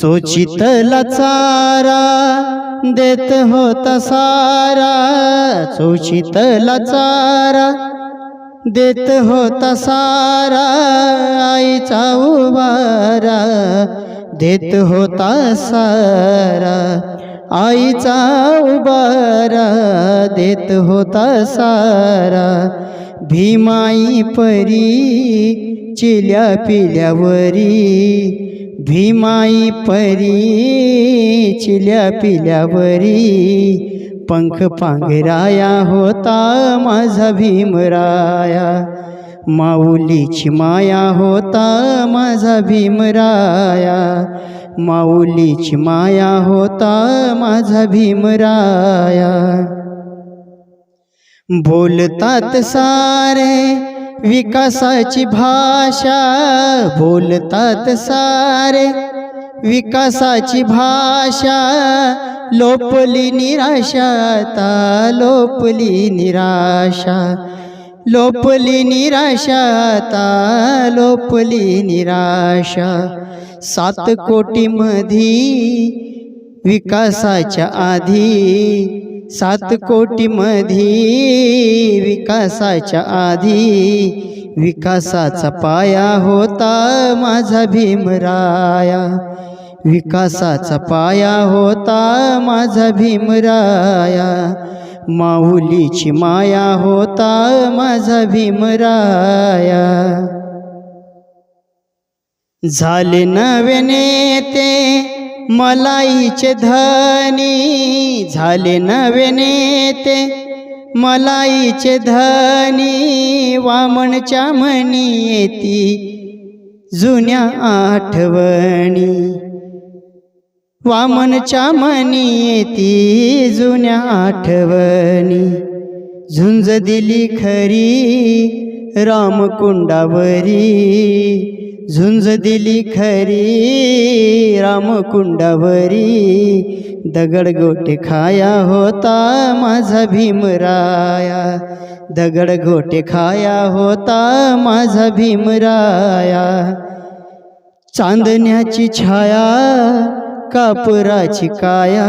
चोचितला चारा देत होता सारा. चोचितला चारा देत होता सारा. आईचा उबारा देत होता सारा. आईचा उबारा देत होता सारा. भीमाई परी चिल्या पिल्यावरी भीमाई परी चिल्या पिल्यावरी पंख पांघराया होता माझा भीमराया. माऊलीची माया होता माझा भीमराया. माऊलीची माया होता माझा भीमराया. बोलतात सारे विकासाची भाषा बोलतात सारे. विकासाची भाषा लोपली निराशा ता लोपली निराशा. लोपली निराशा ता लोपली निराशा. सात कोटीमधी विकासाच्या आधी सात कोटीमधी विकासाच्या आधी विकासाचा पाया होता माझा भीमराया. विकासाचा पाया होता माझा भीमराया. माऊलीची माया होता माझा भीमराया. झाले नवे नेते मलाईचे धनी झाले नवे नेते. मलाईचे धनी वामनच्या म्हणी येती. जुन्या आठवणी वामनच्या म्हणी येती. जुन्या आठवणी झुंज दिली खरी रामकुंडावरी. झुंज दिली खरी रामकुंडावरी. दगड गोटे खाया होता माझा भीमराया. दगड गोटे खाया होता माझा भीमराया. चांदण्याची छाया कापुराची काया.